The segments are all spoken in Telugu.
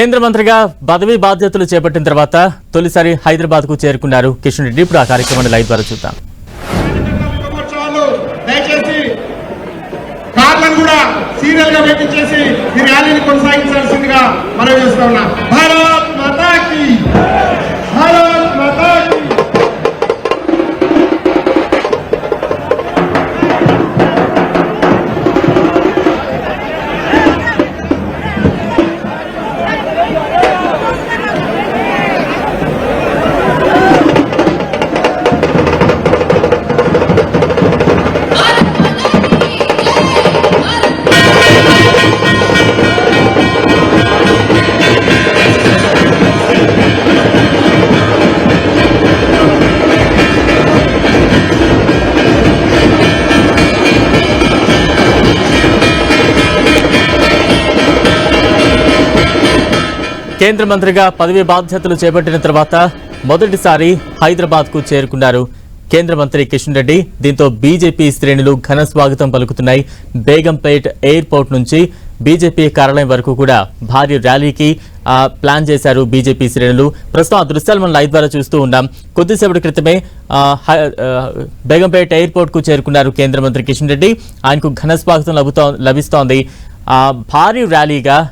కేంద్ర మంత్రిగా పదవి బాధ్యతలు చేపట్టిన తర్వాత తొలిసారి హైదరాబాద్కు చేరుకున్నారు కిషన్ రెడ్డి. ఇప్పుడు ఆ కార్యక్రమాన్ని లైవ్ ద్వారా చూద్దాం. సీరియల్గా పెట్టించేసి ఈ ర్యాలీని కొనసాగించాల్సిందిగా మనం చేస్తా ఉన్నాం. భారత్ మాతాకి! కేంద్ర మంత్రిగా పదవి బాధ్యతలు చేపట్టిన తర్వాత మొదటిసారి హైదరాబాద్కు చేరుకున్నారు. కేంద్ర మంత్రి కిషన్ రెడ్డి దీంతో బీజేపీ శ్రేణులు ఘన స్వాగతం పలుకుతున్నాయి. బేగంపేట్ ఎయిర్పోర్ట్ నుంచి బీజేపీ కార్యాలయం వరకు కూడా భారీ ర్యాలీకి ప్లాన్ చేశారు బీజేపీ శ్రేణులు. ప్రస్తుతం ఆ దృశ్యాలు మనం లైవ్ ద్వారా చూస్తూ ఉన్నాం. కొద్దిసేపటి క్రితమే బేగంపేట హై- బేగంపేట్ ఎయిర్పోర్ట్కు చేరుకున్నారు కేంద్ర మంత్రి కిషన్ రెడ్డి. ఆయనకు ఘన స్వాగతం లభిస్తోంది. భారీ ర్యాలీగా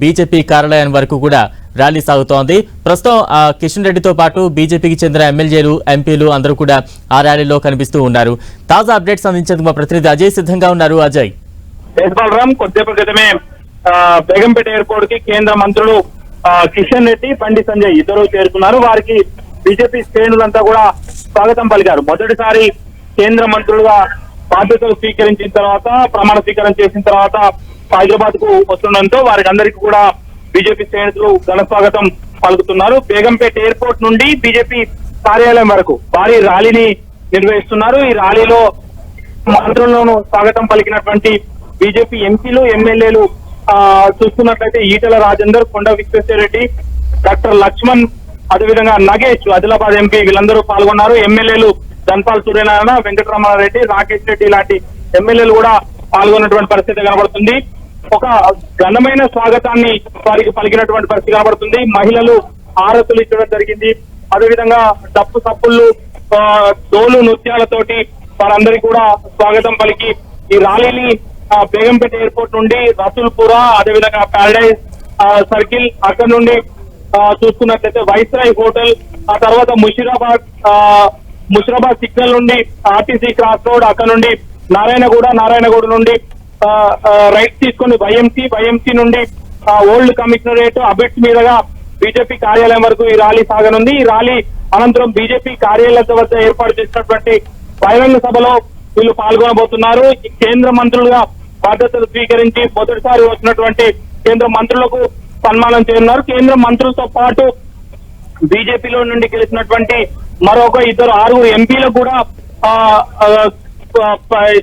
బీజేపీ కార్యాలయం వరకు కూడా ర్యాలీ సాగుతోంది. ప్రస్తుతం ఆ, కిషన్ రెడ్డితో పాటు బీజేపీకి చెందిన ఎమ్మెల్యేలు ఎంపీలు అందరూ కూడా ఆ ర్యాలీలో కనిపిస్తూ ఉన్నారు. తాజా అప్డేట్స్ అందించేందుకు మా ప్రతినిధి అజయ్ సిద్ధంగా ఉన్నారు. అజయ్. బలరాం కొద్దిసేపటి క్రితమే బేగంపేట ఎయిర్పోర్ట్కి కేంద్ర మంత్రులు కిషన్ రెడ్డి బండి సంజయ్ ఇద్దరు చేరుకున్నారు. వారికి బీజేపీ శ్రేణులంతా కూడా స్వాగతం పలికారు. మొదటిసారి కేంద్ర మంత్రులుగా బాధ్యతలు స్వీకరించిన తర్వాత ప్రమాణ స్వీకారం చేసిన తర్వాత హైదరాబాద్కు వస్తుండడంతో వారికి అందరికీ కూడా బీజేపీ శ్రేణులు ఘన స్వాగతం పలుకుతున్నారు. బేగంపేట ఎయిర్పోర్ట్ నుండి బీజేపీ కార్యాలయం వరకు భారీ ర్యాలీని నిర్వహిస్తున్నారు. ఈ ర్యాలీలో మంత్రులను స్వాగతం పలికినటువంటి బీజేపీ ఎంపీలు ఎమ్మెల్యేలు ఆ, చూస్తున్నట్లయితే ఈటల రాజేందర్ కొండ విశ్వేశ్వరరెడ్డి డాక్టర్ లక్ష్మణ్ అదేవిధంగా నగేష్ ఆదిలాబాద్ ఎంపీ వీళ్ళందరూ పాల్గొన్నారు. ఎమ్మెల్యేలు ధన్పాల్ సూర్యనారాయణ వెంకటరమణారెడ్డి రాకేష్ రెడ్డి లాంటి ఎమ్మెల్యేలు కూడా పాల్గొన్నటువంటి పరిస్థితి కనబడుతుంది. ఒక ఘనమైన స్వాగతాన్ని వారికి పలికినటువంటి పరిస్థితి కనబడుతుంది మహిళలు హారతులు ఇచ్చడం జరిగింది. అదేవిధంగా డప్పు సప్పుళ్ళు డోలు నృత్యాలతోటి వారందరికీ కూడా స్వాగతం పలికి ఈ ర్యాలీని బేగంపేట ఎయిర్పోర్ట్ నుండి రసూల్పురా అదేవిధంగా ప్యారడైజ్ సర్కిల్ అక్కడ నుండి చూసుకున్నట్లయితే వైస్రాయ్ హోటల్ ఆ తర్వాత ముషిరాబాద్ ఆ, ముషిరాబాద్ సిగ్నల్ నుండి ఆర్టీసీ క్రాస్ రోడ్ అక్కడ నుండి నారాయణగూడ నారాయణగూడ నుండి రైట్ తీసుకొని వైఎంసీ వైఎంసీ నుండి ఓల్డ్ కమిషనరేట్ అబిట్స్ మీదుగా బీజేపీ కార్యాలయం వరకు ఈ ర్యాలీ సాగనుంది. ఈ ర్యాలీ అనంతరం బీజేపీ కార్యాలయం వద్ద ఏర్పాటు చేసినటువంటి బహిరంగ సభలో వీళ్ళు పాల్గొనబోతున్నారు. కేంద్ర మంత్రులుగా బాధ్యతలు స్వీకరించి మొదటిసారి వచ్చినటువంటి కేంద్ర మంత్రులకు సన్మానం చేయనున్నారు. కేంద్ర మంత్రులతో పాటు బీజేపీలో నుండి గెలిచినటువంటి మరొక ఇద్దరు ఆరుగురు ఎంపీలకు కూడా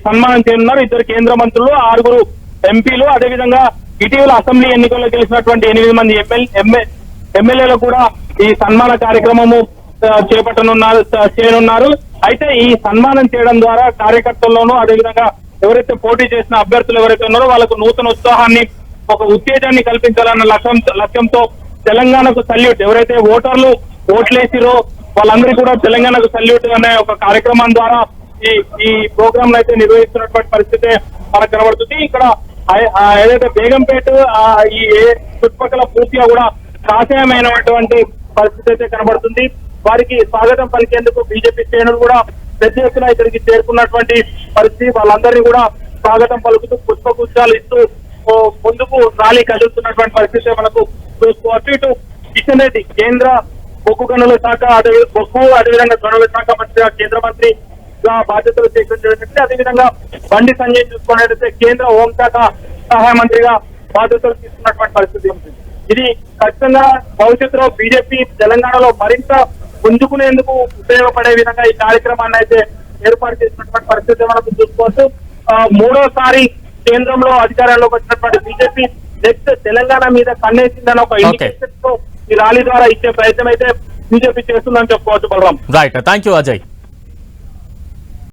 సన్మానం చేయనున్నారు. ఇద్దరు కేంద్ర మంత్రులు ఆరుగురు ఎంపీలు. అదేవిధంగా ఇటీవల అసెంబ్లీ ఎన్నికల్లో గెలిచినటువంటి ఎనిమిది మంది ఎమ్మెల్యే ఎమ్మెల్యేలు కూడా ఈ సన్మాన కార్యక్రమము చేపట్టనున్నారు చేయనున్నారు. అయితే ఈ సన్మానం చేయడం ద్వారా కార్యకర్తల్లోనూ అదేవిధంగా ఎవరైతే పోటీ చేసిన అభ్యర్థులు ఎవరైతే ఉన్నారో వాళ్ళకు నూతన ఉత్సాహాన్ని ఒక ఉత్తేజాన్ని కల్పించాలన్న లక్ష్యం లక్ష్యంతో తెలంగాణకు సల్యూట్ ఎవరైతే ఓటర్లు ఓట్లేసిరో వాళ్ళందరూ కూడా తెలంగాణకు సల్యూట్ అనే ఒక కార్యక్రమం ద్వారా ఈ ఈ ప్రోగ్రామ్ అయితే నిర్వహిస్తున్నటువంటి పరిస్థితి మనకు కనబడుతుంది. ఇక్కడ ఏదైతే బేగంపేట ఈ ఏ- చుట్టుపక్కల పూర్తిగా కూడా కాషాయమైనటువంటి పరిస్థితి అయితే కనబడుతుంది. వారికి స్వాగతం పలికేందుకు బీజేపీ శ్రేణులు కూడా పెద్ద ఎత్తున ఇక్కడికి చేరుకున్నటువంటి పరిస్థితి. వాళ్ళందరినీ కూడా స్వాగతం పలుకుతూ పుష్పగుచ్చాలు ఇస్తూ ముందుకు ర్యాలీ కదులుతున్నటువంటి పరిస్థితి మనకు చూసుకోవచ్చు ఇటు కిషన్ రెడ్డి కేంద్ర బొగ్గు గనుల శాఖ అదే బొగ్గు అదేవిధంగా గనుల శాఖ మంత్రిగా కేంద్ర మంత్రి బాధ్యతలు స్వీకరించినట్టు అదేవిధంగా బండి సంజయ్ చూసుకున్నట్లయితే కేంద్ర హోంశాఖ సహాయ మంత్రిగా బాధ్యతలు తీసుకున్నటువంటి పరిస్థితి ఉంది. ఇది ఖచ్చితంగా భవిష్యత్తులో బీజేపీ తెలంగాణలో మరింత పుంజుకునేందుకు ఉపయోగపడే విధంగా ఈ కార్యక్రమాన్ని అయితే ఏర్పాటు చేసినటువంటి పరిస్థితి మనకు చూసుకోవచ్చు. మూడోసారి కేంద్రంలో అధికారంలోకి వచ్చినటువంటి బీజేపీ నెక్స్ట్ తెలంగాణ మీద కన్నేసిందని ఒక. ఇండికేషన్తో ఈ ర్యాలీ ద్వారా ఇచ్చే ప్రయత్నం అయితే బీజేపీ చేస్తుందని చెప్పుకోవచ్చు Balaram. Right thank you Ajay